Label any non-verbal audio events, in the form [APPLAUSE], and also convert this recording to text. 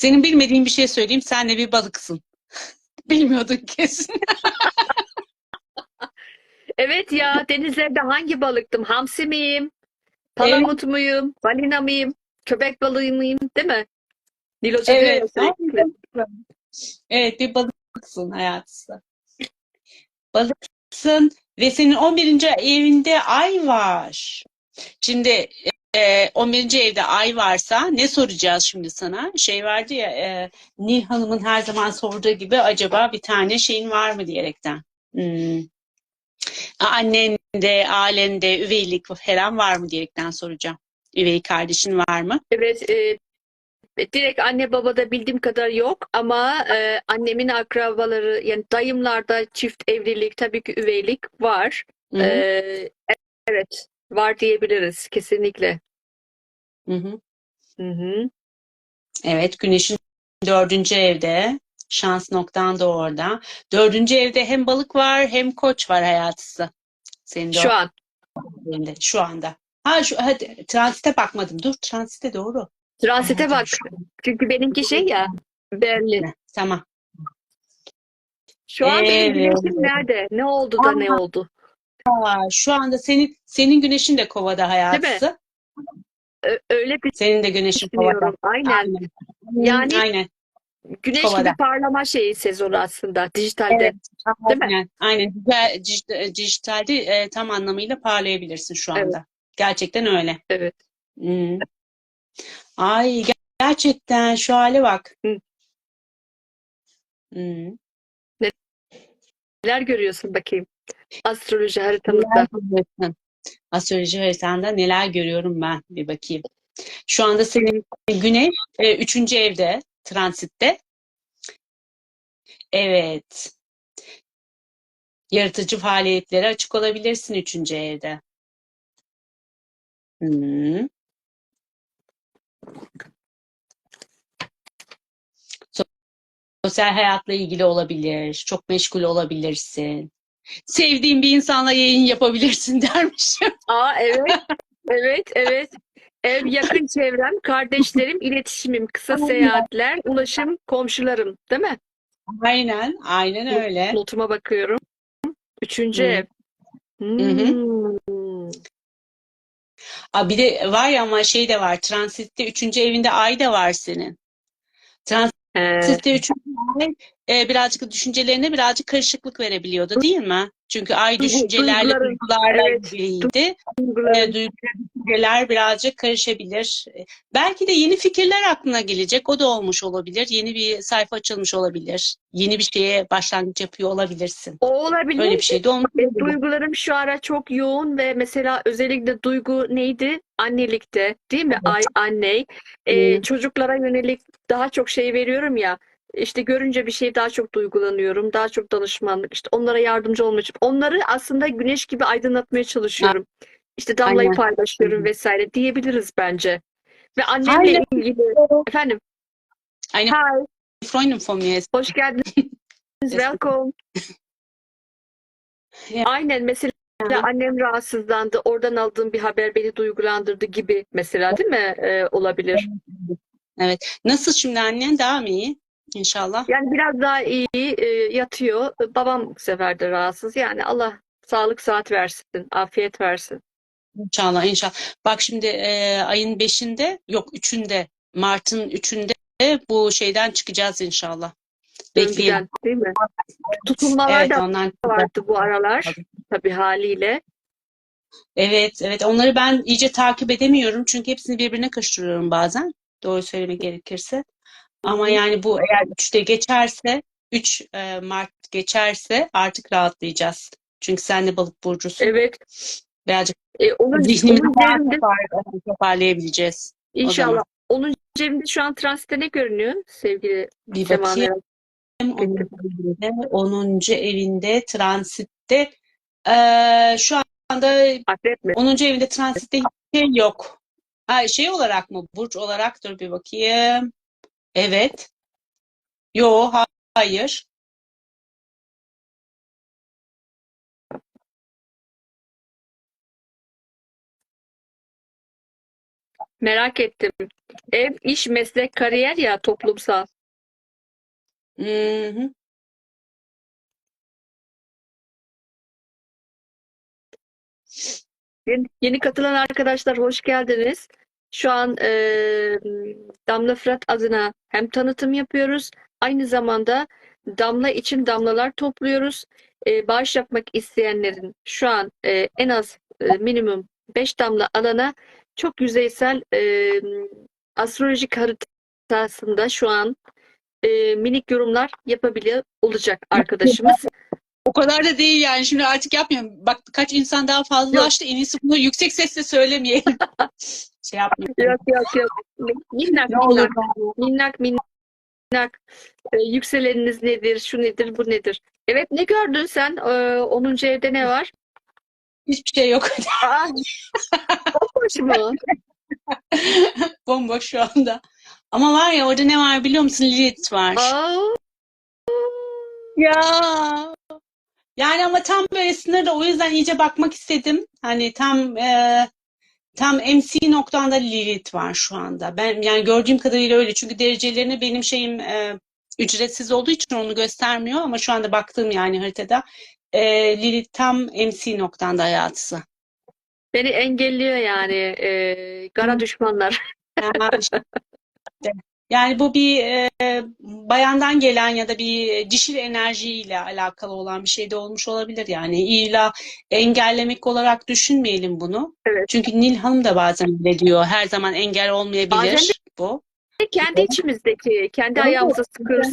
Senin bilmediğin bir şey söyleyeyim. Sen de bir balıksın. [LAUGHS] Bilmiyordun kesin. [LAUGHS] Evet ya denizlerde hangi balıktım? Hamsi miyim? Palamut muyum? Balina mıyım? Köpek balığı mıyım? Değil mi? Nil Hoca Evet. sürekli. Evet bir balıksın hayatı. Balıksın ve senin 11. evinde ay var. Şimdi e, 11. evde ay varsa ne soracağız şimdi sana? Şey vardı ya e, Nil Hanım'ın her zaman sorduğu gibi acaba bir tane şeyin var mı diyerekten. Hmm. Annende, ailende üveylik falan var mı diyerekten soracağım. Üvey kardeşin var mı? Evet, e, direkt anne babada bildiğim kadar yok ama e, annemin akrabaları yani dayımlarda çift evlilik tabii ki üveylik var. Hı hı. E, evet var diyebiliriz kesinlikle. Hı hı. Hı hı. Evet, güneşin dördüncü evde. Şans noktan da orada. Dördüncü evde hem balık var hem koç var hayatısı. Senin Şu an. dördüncü şu anda. Ha şu hadi transite bakmadım. Dur transite doğru. Transite bak. Çünkü benimki şey ya belli. Tamam. Şu an benim güneşim nerede? Ne oldu da ne oldu? Aa, şu anda senin senin güneşin de kovada hayatısı. Ö- öyle Senin de güneşin kovada. Aynen. Aynen. Yani- Aynen. Güneş Kovada. gibi parlama şeyi sezonu aslında dijitalde. Evet. Değil mi? Aynen. Aynen. Dijital- dij- Dijitalde e, tam anlamıyla parlayabilirsin şu anda. Evet. Gerçekten öyle. Evet. Hmm. Ay ger- gerçekten şu hale bak. Hı. Hmm. Neler görüyorsun bakayım? Astroloji haritamızda. Astroloji haritanda neler görüyorum ben bir bakayım. Şu anda senin güneş e, üçüncü evde transitte. Evet. Yaratıcı faaliyetlere açık olabilirsin üçüncü evde. Hmm. Sosyal hayatla ilgili olabilir. Çok meşgul olabilirsin. Sevdiğin bir insanla yayın yapabilirsin [LAUGHS] dermişim. Aa evet. Evet, evet. Ev, yakın çevrem, kardeşlerim, iletişimim, kısa seyahatler, ulaşım, komşularım, değil mi? Aynen, aynen öyle. Notuma bakıyorum. Üçüncü ev. Hmm. Aa, bir de var ya ama şey de var. Transitte üçüncü evinde ay da var senin. He, Transitte üçüncü ay e, birazcık düşüncelerine birazcık karışıklık verebiliyordu değil mi? Çünkü ay düşüncelerle, duygularla evet. ilgiliydi. duygularım. E, düşünceler birazcık karışabilir. E, Belki de yeni fikirler aklına gelecek. O da olmuş olabilir. Yeni bir sayfa açılmış olabilir. Yeni bir şeye başlangıç yapıyor olabilirsin. O olabilir. Öyle bir şey de olmuş. Duygularım şu ara çok yoğun ve mesela özellikle duygu neydi? Annelikte, değil mi? Ay, anne. E, Hı. çocuklara yönelik daha çok şey veriyorum ya. İşte görünce bir şey daha çok duygulanıyorum. Daha çok danışmanlık. işte onlara yardımcı olmak için. Onları aslında güneş gibi aydınlatmaya çalışıyorum. İşte damlayı Aynen. paylaşıyorum Hı hı. vesaire diyebiliriz bence. Ve annemle Aynen. ilgili. [LAUGHS] Efendim, Eine hi, Freundin von mir ist hoş geldiniz. [LAUGHS] Welcome. [LAUGHS] Ya. Aynen mesela annem rahatsızlandı. Oradan aldığım bir haber beni duygulandırdı gibi mesela değil mi? Ee, olabilir. Evet. Nasıl şimdi annen? Daha mı iyi? İnşallah. Yani biraz daha iyi e, yatıyor. Babam bu sefer de rahatsız. Yani Allah sağlık saat versin, afiyet versin. İnşallah, inşallah. Bak şimdi e, ayın 5'inde, yok 3'ünde, Mart'ın 3'ünde bu şeyden çıkacağız inşallah. Bekleyelim. Döngüden, değil mi? Tutulmalar Evet, da ondan vardı bu aralar. Tabii haliyle. Evet, evet. Onları ben iyice takip edemiyorum çünkü hepsini birbirine karıştırıyorum bazen. Doğru söylemek gerekirse. Ama yani bu eğer 3'te geçerse, 3 e, Mart geçerse artık rahatlayacağız. Çünkü sen de balık burcusun. Evet. Birazcık E, onun, zihnimizi onun daha üzerinde topar- toparlayabileceğiz. inşallah. Onun cebinde şu an transitte ne görünüyor sevgili Bir bakayım. Meral? 10. evinde, 10. evinde transitte eee, şu anda Akrep mi? 10. evinde transitte hiçbir şey yok. Ha, şey olarak mı? Burç olarak dur bir bakayım. Evet. Yo, ha- hayır. Merak ettim. Ev, iş, meslek, kariyer ya toplumsal. Hı hı. Yeni, yeni katılan arkadaşlar hoş geldiniz. Şu an e, Damla Fırat adına hem tanıtım yapıyoruz, aynı zamanda Damla için damlalar topluyoruz. E, bağış yapmak isteyenlerin şu an e, en az e, minimum 5 damla alana çok yüzeysel e, astrolojik haritasında şu an e, minik yorumlar yapabiliyor olacak arkadaşımız. O kadar da değil yani. Şimdi artık yapmıyorum. Bak kaç insan daha fazlalaştı. En iyisi bunu yüksek sesle söylemeyelim. [LAUGHS] şey yapmayayım. Yok yok yok. Minnak Ne olur. minnak minnak minnak. E, yükseleniniz nedir, şu nedir, bu nedir? Evet ne gördün sen? E, 10. evde ne var? Hiçbir şey yok. Aa, [LAUGHS] bomboş mu? [LAUGHS] Bomboş şu anda. Ama var ya orada ne var biliyor musun? Lilith var. Aa, Ya. Yani ama tam böyle sınırda o yüzden iyice bakmak istedim. Hani tam e, tam MC noktanda Lilith var şu anda. Ben yani gördüğüm kadarıyla öyle. Çünkü derecelerini benim şeyim e, ücretsiz olduğu için onu göstermiyor ama şu anda baktığım yani haritada e, Lilith tam MC noktanda hayatı. beni engelliyor yani. E, kara düşmanlar. [LAUGHS] Yani bu bir e, bayandan gelen ya da bir dişil enerjiyle alakalı olan bir şey de olmuş olabilir yani. İlla engellemek olarak düşünmeyelim bunu. Evet. Çünkü Nil Hanım da bazen öyle diyor. Her zaman engel olmayabilir Bazen bu. Kendi içimizdeki, kendi ayağımıza sıkıyoruz,